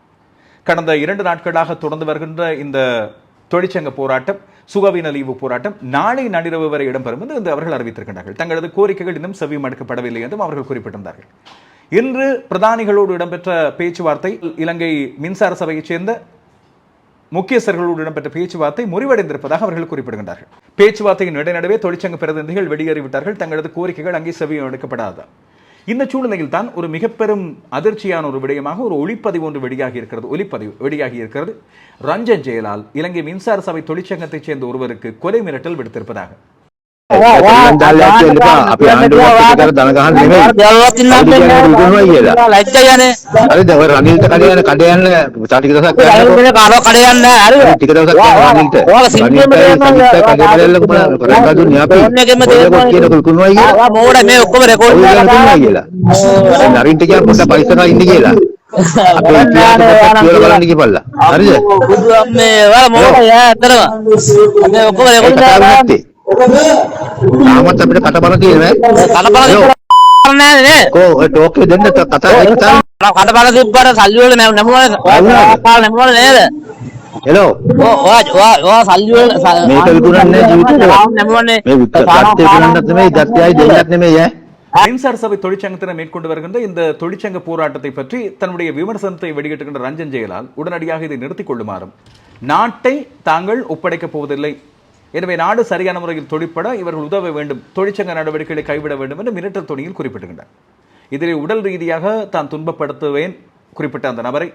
கடந்த இரண்டு நாட்களாக தொடர்ந்து வருகின்ற இந்த தொழிற்சங்க போராட்டம் சுகவீன லீவு போராட்டம் நாளை நள்ளிரவு வரை இடம்பெறும் என்று இந்த அவர்கள் அறிவித்திருக்கின்றார்கள். தங்களது கோரிக்கைகள் இன்னும் செவியும் அளிக்கப்படவில்லை என்றும் அவர்கள் குறிப்பிட்டிருந்தார்கள். இன்று பிரதானிகளோடு இடம்பெற்ற பேச்சுவார்த்தை இலங்கை மின்சார சபையைச் சேர்ந்த முக்கியஸ்தர்களோடு இடம்பெற்ற பேச்சுவார்த்தை முறிவடைந்திருப்பதாக அவர்கள் குறிப்பிடுகின்றார்கள். பேச்சுவார்த்தையின் இடைநடுவே தொழிற்சங்க பிரதிநிதிகள் வெளியேறிவிட்டார்கள். தங்களது கோரிக்கைகள் அங்கே செவியம் எடுக்கப்படாது. இந்த சூழ்நிலையில் தான் ஒரு மிக பெரும் அதிர்ச்சியான ஒரு விடயமாக ஒரு ஒளிப்பதிவு ஒன்று வெளியாகி இருக்கிறது. ஒளிப்பதிவு வெளியாகி இருக்கிறது. ரஞ்சன் ஜெயலால் இலங்கை மின்சார சபை தொழிற்சங்கத்தைச் சேர்ந்த ஒருவருக்கு கொலை மிரட்டல் விடுத்திருப்பதாக දල්ලයක් වෙන්න එපා. අපි ආණ්ඩුවක් කර දන ගහන්න නෙමෙයි. දෙවවත් ඉන්නත් නෑ. කියලා. ලැජ්ජයනේ. හරිද? ඔය රනිල්ට කඩේ යන කඩේ යන ටික දවසක් කරන්නේ. කාරෝ කඩේ යන්නේ නෑ. හරිද? ටික දවසක් කරන්නේ රනිල්ට. ඔයාල සිංහලම දෙනවා. කඩේ බැලලා කොහොමද කරන්නේ? දුන්නේ අපි. ඕනෙකෙම දෙනවා. කියන කුකුණුවයි කියලා. ආ මෝඩ මේ ඔක්කොම රෙකෝඩ් කරලා කියලා. නරින්ට කියන පොඩ පරිස්සමෙන් ඉන්න කියලා. අපේ ඉතිහාසය කියලා බලන්න ගිහපල්ලා. හරිද? බුදුන් මේ වල මෝඩ යා අතරම. මේ ඔක්කොම රෙකෝඩ් කරලා రామచ్చ బిడ్డ కట్టబడకి టోకే దండి కథ కథపడ తిప్పారు సల్యూడు మేము నెమ్మది లేదు హలో मैं சபை தொழிற்சங்கத்தினர் மேற்கொண்டு வருகின்ற இந்த தொழிற்சங்க போராட்டத்தை பற்றி தன்னுடைய விமர்சனத்தை வெளியிட்டுகின்ற ரஞ்சன் ஜெயலால் உடனடியாக இதை நிறுத்திக் கொள்ளுமாறும். நாட்டை தாங்கள் ஒப்படைக்கப் போவதில்லை. எனவே நாடு சரியான முறையில் தொழிற்பட இவர்கள் உதவ வேண்டும் தொழிற்சங்க நடவடிக்கைகளை கைவிட வேண்டும் என்று மிரட்டல் துணியில் குறிப்பிட்டுகின்றார். இதிலே உடல் ரீதியாக தான் துன்பப்படுத்துவேன் குறிப்பிட்ட அந்த நபரை.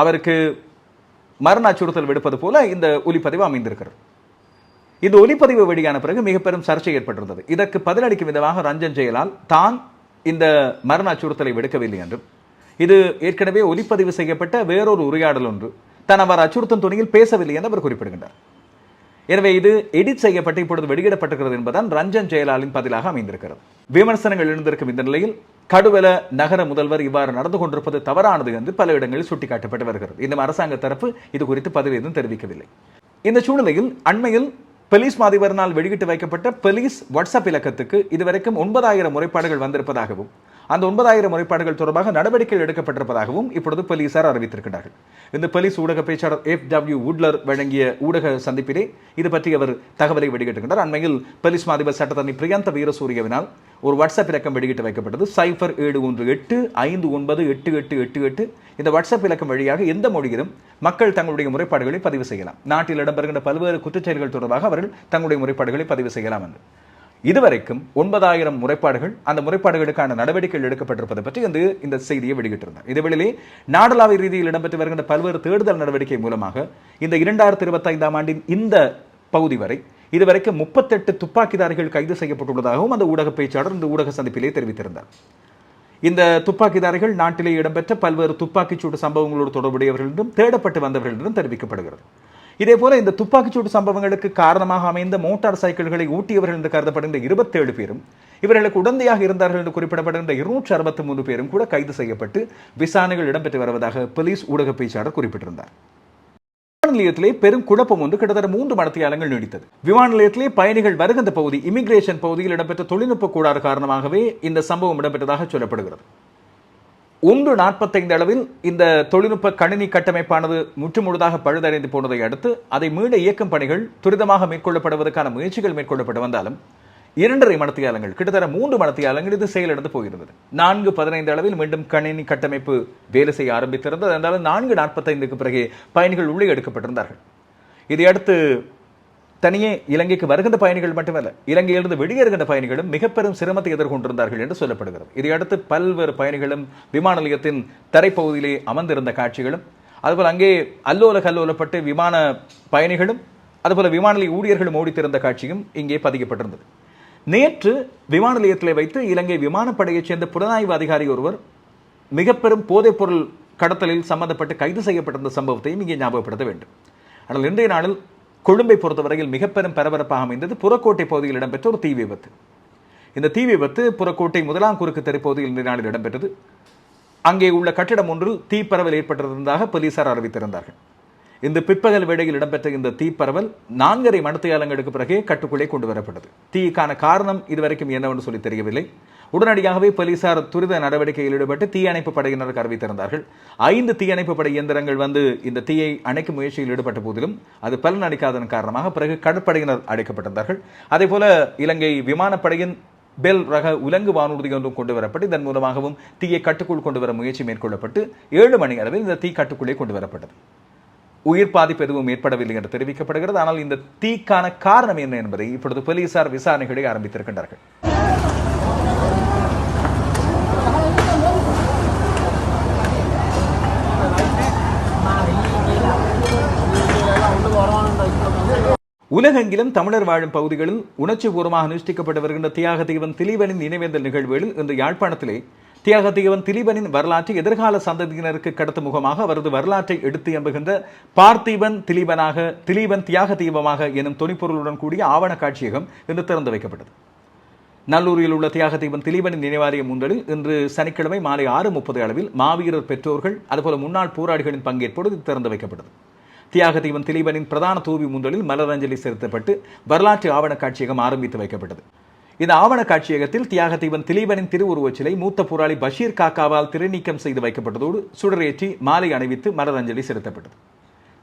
அவருக்கு மரண அச்சுறுத்தல் விடுப்பது போல இந்த ஒலிப்பதிவு அமைந்திருக்கிறது. இந்த ஒலிப்பதிவு வெளியான பிறகு மிக பெரும் சர்ச்சை ஏற்பட்டிருந்தது. இதற்கு பதிலளிக்கும் விதமாக ரஞ்சன் ஜெயலால் தான் இந்த மரண அச்சுறுத்தலை விடுக்கவில்லை என்றும் இது ஏற்கனவே ஒலிப்பதிவு செய்யப்பட்ட வேறொரு உரையாடல் ஒன்று. தான் அவர் அச்சுறுத்தும் துணியில் பேசவில்லை என்று அவர் குறிப்பிடுகின்றார். எனவே இது எடிட் செய்யப்பட்டு இப்பொழுது வெளியிடப்பட்டிருக்கிறது என்பதுதான் ரஞ்சன் ஜெயலாலின் பதிலாக அமைந்திருக்கிறது. விமர்சனங்கள் எழுந்திருக்கும் இந்த நிலையில் கடுவல நகர முதல்வர் இவ்வாறு நடந்து கொண்டிருப்பது தவறானது என்று பல இடங்களில் சுட்டிக்காட்டப்பட்டு வருகிறது. இன்னும் அரசாங்க தரப்பு இது குறித்து பதிவு எதுவும் தெரிவிக்கவில்லை. இந்த சூழ்நிலையில் அண்மையில் பெலிஸ் மாதிபரினால் வெளியிட்டு வைக்கப்பட்ட பெலிஸ் வாட்ஸ்அப் இலக்கத்துக்கு இதுவரைக்கும் ஒன்பதாயிரம் முறைப்பாடுகள் வந்திருப்பதாகவும் அந்த ஒன்பதாயிரம் முறைப்பாடுகள் தொடர்பாக நடவடிக்கைகள் எடுக்கப்பட்டிருப்பதாகவும் இப்பொழுது போலீசார் அறிவித்திருக்கிறார்கள் இந்த போலீஸ் ஊடக பேச்சாளர் எஃப் டபிள்யூ வுட்லர் வழங்கிய ஊடக சந்திப்பிலே இது பற்றி அவர் தகவலை வெளியிட்டிருக்கிறார் அண்மையில் போலீஸ் மாதிபர் சட்டத்தரணி பிரியந்த வீரசூரியவினால் ஒரு வாட்ஸ்அப் இலக்கம் வெளியிட்டு வைக்கப்பட்டது. சைஃபர் ஏழு ஒன்று எட்டு ஐந்து ஒன்பது எட்டு எட்டு எட்டு எட்டு இந்த வாட்ஸ்அப் இலக்கம் வழியாக எந்த மொழியிலும் மக்கள் தங்களுடைய முறைப்பாடுகளை பதிவு செய்யலாம். நாட்டில் இடம்பெறுகின்ற பல்வேறு குற்றச்செயல்கள் தொடர்பாக அவர்கள் தங்களுடைய முறைப்பாடுகளை பதிவு செய்யலாம் என்று. இதுவரைக்கும் ஒன்பதாயிரம் முறைப்பாடுகள் அந்த முறைப்பாடுகளுக்கான நடவடிக்கைகள் எடுக்கப்பட்டிருப்பது பற்றி வந்து இந்த செய்தியை வெளியிட்டிருந்தார். இதுவேளையிலே நாடளாவிய ரீதியில் இடம்பெற்று வருகின்ற பல்வேறு தேடுதல் நடவடிக்கை மூலமாக இந்த இரண்டாயிரத்தி இருபத்தைந்தாம் ஆண்டின் இந்த பகுதி வரை இதுவரைக்கும் முப்பத்தெட்டு துப்பாக்கிதாரிகள் கைது செய்யப்பட்டுள்ளதாகவும் அந்த ஊடக பேச்சாளர் இந்த ஊடக சந்திப்பிலே தெரிவித்திருந்தார். இந்த துப்பாக்கிதாரிகள் நாட்டிலே இடம்பெற்ற பல்வேறு துப்பாக்கிச்சூடு சம்பவங்களோடு தொடர்புடையவர்கள் என்றும் தேடப்பட்டு வந்தவர்கள் என்றும் தெரிவிக்கப்படுகிறது. இதே போல இந்த துப்பாக்கிச்சூடு சம்பவங்களுக்கு காரணமாக அமைந்த மோட்டார் சைக்கிள்களை ஊட்டியவர்கள் என்று கருதப்படுகின்ற இருபத்தேழு பேரும் இவர்களுக்கு உடந்தையாக இருந்தார்கள் என்று குறிப்பிடப்படுகின்ற இருநூற்று அறுபத்தி மூன்று பேரும் கூட கைது செய்யப்பட்டு விசாரணைகள் இடம்பெற்று வருவதாக போலீஸ் ஊடக பேச்சாளர் குறிப்பிட்டிருந்தார். விமான நிலையத்திலே பெரும் குழப்பம் ஒன்று கிட்டத்தட்ட மூன்று மடத்தியாலங்கள் நீடித்தது. விமான நிலையத்திலே பயணிகள் வருகின்ற பகுதி இமிகிரேஷன் பகுதியில் இடம்பெற்ற தொழில்நுட்ப கூடாறு காரணமாகவே இந்த சம்பவம் இடம்பெற்றதாக சொல்லப்படுகிறது. ஒன்று நாற்பத்தைந்து அளவில் இந்த தொழில்நுட்ப கணினி கட்டமைப்பானது முற்றுமுழுதாக பழுதடைந்து போனதை அடுத்து அதை மீள இயக்கும் பணிகள் துரிதமாக மேற்கொள்ளப்படுவதற்கான முயற்சிகள் மேற்கொள்ளப்பட்டு வந்தாலும் இரண்டரை மணத்தியாலங்கள் கிட்டத்தட்ட மூன்று மணத்தியாலங்கள் இது செயலிழந்து போகிறது நான்கு பதினைந்து அளவில் மீண்டும் கணினி கட்டமைப்பு வேலை செய்ய ஆரம்பித்திருந்தது. அதனால நான்கு நாற்பத்தைந்துக்கு பிறகு பயணிகள் உள்ளே எடுக்கப்பட்டிருந்தார்கள். இதையடுத்து தனியே இலங்கைக்கு வருகின்ற பயணிகள் மட்டுமல்ல இலங்கையிலிருந்து வெளியேறுகின்ற பயணிகளும் மிக பெரும் சிரமத்தை எதிர்கொண்டிருந்தார்கள் என்று சொல்லப்படுகிறது. இதையடுத்து பல்வேறு பயணிகளும் விமான நிலையத்தின் தரைப்பகுதியிலே அமர்ந்திருந்த காட்சிகளும் அதுபோல் அங்கே அல்லோல கல்லோலப்பட்டு விமான பயணிகளும் அதுபோல விமான நிலைய ஊழியர்களும் ஓடித்திருந்த காட்சியும் இங்கே பதிக்கப்பட்டிருந்தது. நேற்று விமான நிலையத்திலே வைத்து இலங்கை விமானப்படையைச் சேர்ந்த புலனாய்வு அதிகாரி ஒருவர் மிக பெரும் போதைப்பொருள் கடத்தலில் சம்பந்தப்பட்டு கைது செய்யப்பட்டிருந்த சம்பவத்தையும் இங்கே ஞாபகப்படுத்த வேண்டும். ஆனால் இன்றைய நாளில் கொழும்பை பொறுத்தவரையில் மிக பெரும் பரபரப்பாக அமைந்தது புறக்கோட்டை பகுதியில் இடம்பெற்ற ஒரு தீ விபத்து. இந்த தீ விபத்து புறக்கோட்டை முதலாம் குறுக்கு தெருப்பகுதியில் இன்றைய நாளில் இடம்பெற்றது. அங்கே உள்ள கட்டிடம் ஒன்று தீப்பரவல் ஏற்பட்டிருந்ததாக போலீசார் அறிவித்திருந்தார்கள். இந்த பிற்பகல் வேளையில் இடம்பெற்ற இந்த தீப்பரவல் நான்கரை மணத்தியாலங்களுக்கு பிறகே கட்டுக்குள்ளே கொண்டு வரப்பட்டது. தீக்கான காரணம் இதுவரைக்கும் என்னவென்று சொல்லி தெரியவில்லை. உடனடியாகவே போலீசார் துரித நடவடிக்கையில் ஈடுபட்டு தீயணைப்பு படையினருக்கு அறிவித்திருந்தார்கள். ஐந்து தீயணைப்பு படை இயந்திரங்கள் வந்து இந்த தீயை அணைக்கும் முயற்சியில் ஈடுபட்ட போதிலும் அது பலன் அளிக்காதன் காரணமாக பிறகு கடற்படையினர் அழைக்கப்பட்டிருந்தார்கள் அதே போல இலங்கை விமானப்படையின் பெல் ரக உலங்கு வானூர்தி ஒன்றும் கொண்டு வரப்பட்டு இதன் மூலமாகவும் தீயை கட்டுக்குள் கொண்டு வர முயற்சி மேற்கொள்ளப்பட்டு ஏழு மணி அளவில் இந்த தீ கட்டுக்குள்ளே கொண்டு வரப்பட்டது உயிர் பாதிப்பு எதுவும் ஏற்படவில்லை என்று தெரிவிக்கப்படுகிறது. ஆனால் இந்த தீக்கான காரணம் என்ன என்பதை இப்பொழுது போலீசார் விசாரணைகளை ஆரம்பித்திருக்கின்றார்கள். உலகெங்கிலும் தமிழர் வாழும் பகுதிகளில் உணர்ச்சிபூர்வமாக அனுஷ்டிக்கப்பட்டு வருகின்ற தியாக தீவன் திலீபனின் நினைவேந்தல் நிகழ்வுகளில் இன்று யாழ்ப்பாணத்திலே தியாக தீவன் திலீபனின் வரலாற்றை எதிர்கால சந்ததியினருக்கு கடத்தும் முகமாக அவரது வரலாற்றை எடுத்து எம்புகின்ற பார்த்தீபன் திலீபனாக திலீபன் தியாக தீபமாக எனும் தொனிப்பொருளுடன் கூடிய ஆவண காட்சியகம் இன்று திறந்து வைக்கப்பட்டது. நல்லூரில் உள்ள தியாக தீபன் திலீபனின் நினைவாலயம் முந்தலில் இன்று சனிக்கிழமை மாலை ஆறு முப்பது அளவில் மாவீரர் பெற்றோர்கள் அதுபோல முன்னாள் போராளிகளின் பங்கேற்போடு திறந்து வைக்கப்பட்டது. தியாக தீபன் திலீபனின் பிரதான தூவி முந்தலில் மலரஞ்சலி செலுத்தப்பட்டு வரலாற்று ஆவண காட்சியகம் ஆரம்பித்து வைக்கப்பட்டது. இந்த ஆவண காட்சியகத்தில் தியாக தீபன் திலீபனின் திருவுருவச் சிலை மூத்த போராளி பஷீர் காக்காவால் திருநீக்கம் செய்து வைக்கப்பட்டதோடு சுடரேற்றி மாலை அணிவித்து மலரஞ்சலி செலுத்தப்பட்டது.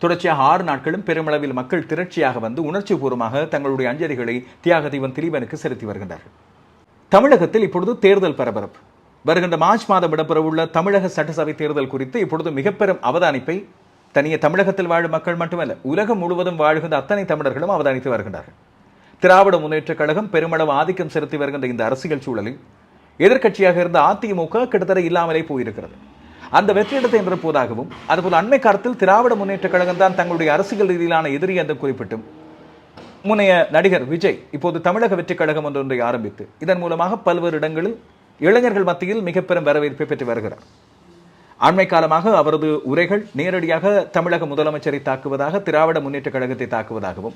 தொடர்ச்சியாக ஆறு நாட்களும் பெருமளவில் மக்கள் திரட்சியாக வந்து உணர்ச்சிபூர்வமாக தங்களுடைய அஞ்சலிகளை தியாக தீபன் திலீபனுக்கு செலுத்தி வருகின்றார்கள். தமிழகத்தில் இப்பொழுது தேர்தல் பரபரப்பு. வருகின்ற மார்ச் மாதம் இடம்பெறவுள்ள தமிழக சட்டசபை தேர்தல் குறித்து இப்பொழுது மிக பெரும் அவதானிப்பை தனியே தமிழகத்தில் வாழும் மக்கள் மட்டுமல்ல உலகம் முழுவதும் வாழ்கின்ற அத்தனை தமிழர்களும் அவதானித்து வருகின்றார்கள். திராவிட முன்னேற்றக் கழகம் பெருமளவு ஆதிக்கம் செலுத்தி வருகின்ற இந்த அரசியல் சூழலில் எதிர்க்கட்சியாக இருந்த அதிமுக கிட்டத்தட்ட இல்லாமலே போயிருக்கிறது. அந்த வெற்றிடத்தை என்ற போதாகவும் அதுபோல் அண்மை காலத்தில் திராவிட முன்னேற்றக் கழகம் தான் தங்களுடைய அரசியல் ரீதியிலான எதிரி என்று குறிப்பிட்டும் முன்னைய நடிகர் விஜய் இப்போது தமிழக வெற்றிக் கழகம் ஒன்றை ஆரம்பித்து இதன் மூலமாக பல்வேறு இடங்களில் இளைஞர்கள் மத்தியில் மிக பெரும் வரவேற்பை பெற்று வருகிறார். அண்மை காலமாக அவரது உரைகள் நேரடியாக தமிழக முதலமைச்சரை தாக்குவதாக திராவிட முன்னேற்றக் கழகத்தை தாக்குவதாகவும்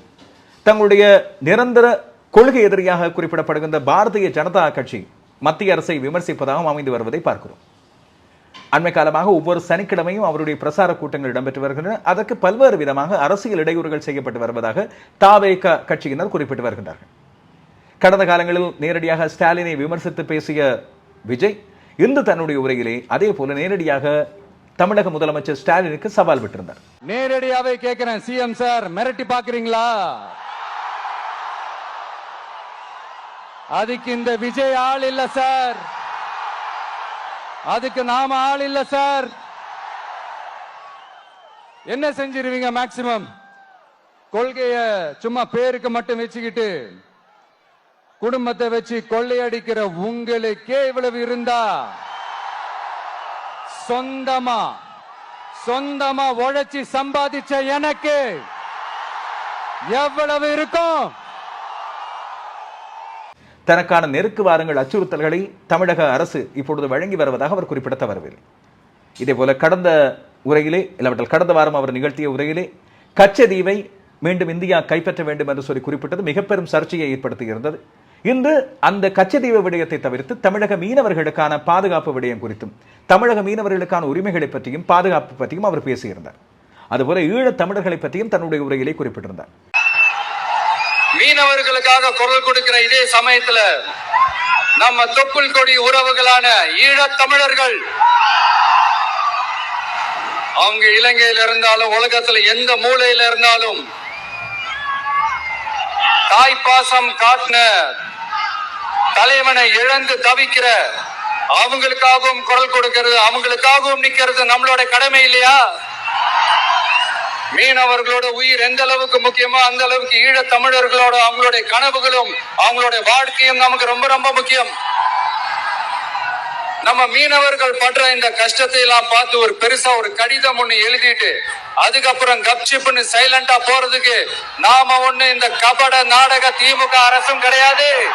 தங்களுடைய நிரந்தர கொள்கை எதிரியாக குறிப்பிடப்படுகின்ற பாரதிய ஜனதா கட்சி மத்திய அரசை விமர்சிப்பதாகவும் அமைந்து வருவதை பார்க்கிறோம். அண்மை காலமாக ஒவ்வொரு சனிக்கிழமையும் அவருடைய பிரசார கூட்டங்கள் இடம்பெற்று வருகின்றன. அதற்கு பல்வேறு விதமாக அரசியல் இடையூறுகள் செய்யப்பட்டு வருவதாக தாவேக கட்சியினர் குறிப்பிட்டு வருகின்றார்கள். கடந்த காலங்களில் நேரடியாக ஸ்டாலினை விமர்சித்து பேசிய விஜய் இன்று தன்னுடைய உரையிலே அதே போல நேரடியாக தமிழக முதலமைச்சர் ஸ்டாலினுக்கு சவால் விட்டிருந்தார். நேரடியாவே கேட்கிறேன் சிஎம் சார் மிரட்டி பாக்குறீங்களா? அதுக்கு இந்த விஜய் ஆள் இல்ல சார் அதுக்கு நாம ஆள் இல்ல சார் என்ன செஞ்சிருவீங்க மேக்சிமம் கொள்கைய சும்மா பேருக்கு மட்டும் வச்சுக்கிட்டு குடும்பத்தை வச்சு கொள்ளையடிக்கிற உங்களுக்கே இவ்வளவு இருந்தா? சொந்தமா? சொந்தமா உழைச்சி சம்பாதிச்ச எனக்கு எவ்வளவு இருக்கும்? தனக்கான நெருக்கு வாரங்கள் அச்சுறுத்தல்களை தமிழக அரசு இப்பொழுது வழங்கி வருவதாக அவர் குறிப்பிட தவறவில்லை இதேபோல கடந்த உரையிலே இல்லாவிட்டால் கடந்த வாரம் அவர் நிகழ்த்திய உரையிலே கச்சதீவை மீண்டும் இந்தியா கைப்பற்ற வேண்டும் என்று சொல்லி குறிப்பிட்டது மிக பெரும் சர்ச்சையை ஏற்படுத்தியிருந்தது. இன்று அந்த கச்சதீவு விடயத்தை தவிர்த்து தமிழக மீனவர்களுக்கான பாதுகாப்பு விடயம் குறித்தும் தமிழக மீனவர்களுக்கான உரிமைகளை பற்றியும் பாதுகாப்பு பற்றியும் அவர் பேசியிருந்தார். அதுபோல ஈழத் தமிழர்களை பற்றியும் தன்னுடைய உரையிலே குறிப்பிட்டிருந்தார். மீனவர்களுக்காக குரல் கொடுக்கிற இதே சமயத்துல நம்ம தொப்புள் கொடி உறவுகளான ஈழத் தமிழர்கள் அவங்க இலங்கையில் இருந்தாலும் உலகத்துல எந்த மூலையில இருந்தாலும் தாய்ப்பாசம் காட்டின தலைவனை இழந்து தவிக்கிற அவங்களுக்காகவும் குரல் கொடுக்கிறது அவங்களுக்காகவும் நிக்கிறது நம்மளோட கடமை இல்லையா? மீனவர்களோட உயிர் எந்த அளவுக்கு முக்கியமோ அந்த அளவுக்கு ஈழத் தமிழர்களோட அவங்களுடைய கனவுகளும் அவங்களுடைய வாழ்க்கையும் நமக்கு ரொம்ப ரொம்ப முக்கியம். நம்ம மீனவர்கள் படுற இந்த கஷ்டத்தை எல்லாம் பார்த்து ஒரு பெருசா ஒரு கடிதம் ஒண்ணு எழுதிட்டு அதுக்கப்புறம் கப்சிப்புன்னு சைலண்டா போறதுக்கு நாம ஒண்ணு இந்த கபட நாடக திமுக அரசும் கிடையாது.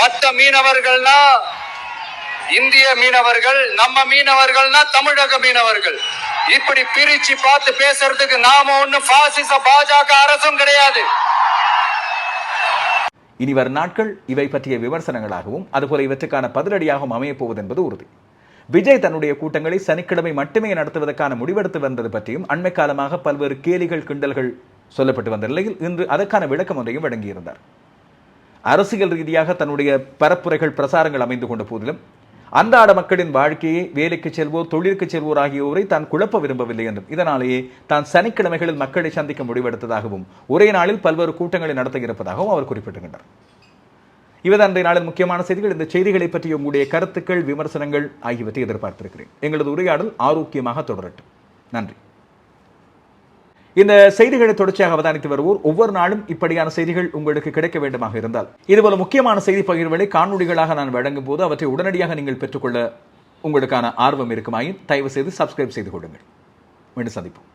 மற்ற மீனவர்கள்னா இந்திய மீனவர்கள் நம்ம மீனவர்கள்னா தமிழக மீனவர்கள். இப்படி பிரிச்சு பார்த்து பேசுறதுக்கு நாம ஒண்ணு பாசிச பாஜக அரசும் கிடையாது. இனி வரும் நாட்கள் இவை பற்றிய விமர்சனங்களாகவும் அதுபோல இவற்றுக்கான பதிலடியாகவும் அமையப்போவது என்பது உறுதி. விஜய் தன்னுடைய கூட்டங்களை சனிக்கிழமை மட்டுமே நடத்துவதற்கான முடிவெடுத்து வந்தது பற்றியும் அண்மை காலமாக பல்வேறு கேலிகள் கிண்டல்கள் சொல்லப்பட்டு வந்த நிலையில் இன்று அதற்கான விளக்கம் ஒன்றையும் வழங்கியிருந்தார். அரசியல் ரீதியாக தன்னுடைய பரப்புரைகள் பிரசாரங்கள் அமைந்து கொண்ட போதிலும் அன்றாட மக்களின் வாழ்க்கையை வேலைக்கு செல்வோர் தொழிலுக்கு செல்வோர் ஆகியோரை தான் குழப்ப விரும்பவில்லை என்றும் இதனாலேயே தான் சனிக்கிழமைகளில் மக்களை சந்திக்க முடிவெடுத்ததாகவும் ஒரே நாளில் பல்வேறு கூட்டங்களை நடத்த இருப்பதாகவும் அவர் குறிப்பிட்டுகின்றார் இவர் அன்றைய நாளில் முக்கியமான செய்திகள். இந்த செய்திகளை பற்றிய உங்களுடைய கருத்துக்கள் விமர்சனங்கள் ஆகியவற்றை எதிர்பார்த்திருக்கிறேன். எங்களது உரையாடல் ஆரோக்கியமாக தொடரட்டும். நன்றி. இந்த செய்திகளை தொடர்ச்சியாக அவதானித்து வருவோர் ஒவ்வொரு நாளும் இப்படியான செய்திகள் உங்களுக்கு கிடைக்க வேண்டுமாக இருந்தால். இதுபோல முக்கியமான செய்தி பகிர்வுகளை காணொலிகளாக நான் வழங்கும் போது அவற்றை உடனடியாக நீங்கள் பெற்றுக்கொள்ள உங்களுக்கான ஆர்வம் இருக்குமாயின் தயவு செய்து சப்ஸ்கிரைப் செய்து கொள்ளுங்கள். மீண்டும் சந்திப்போம்.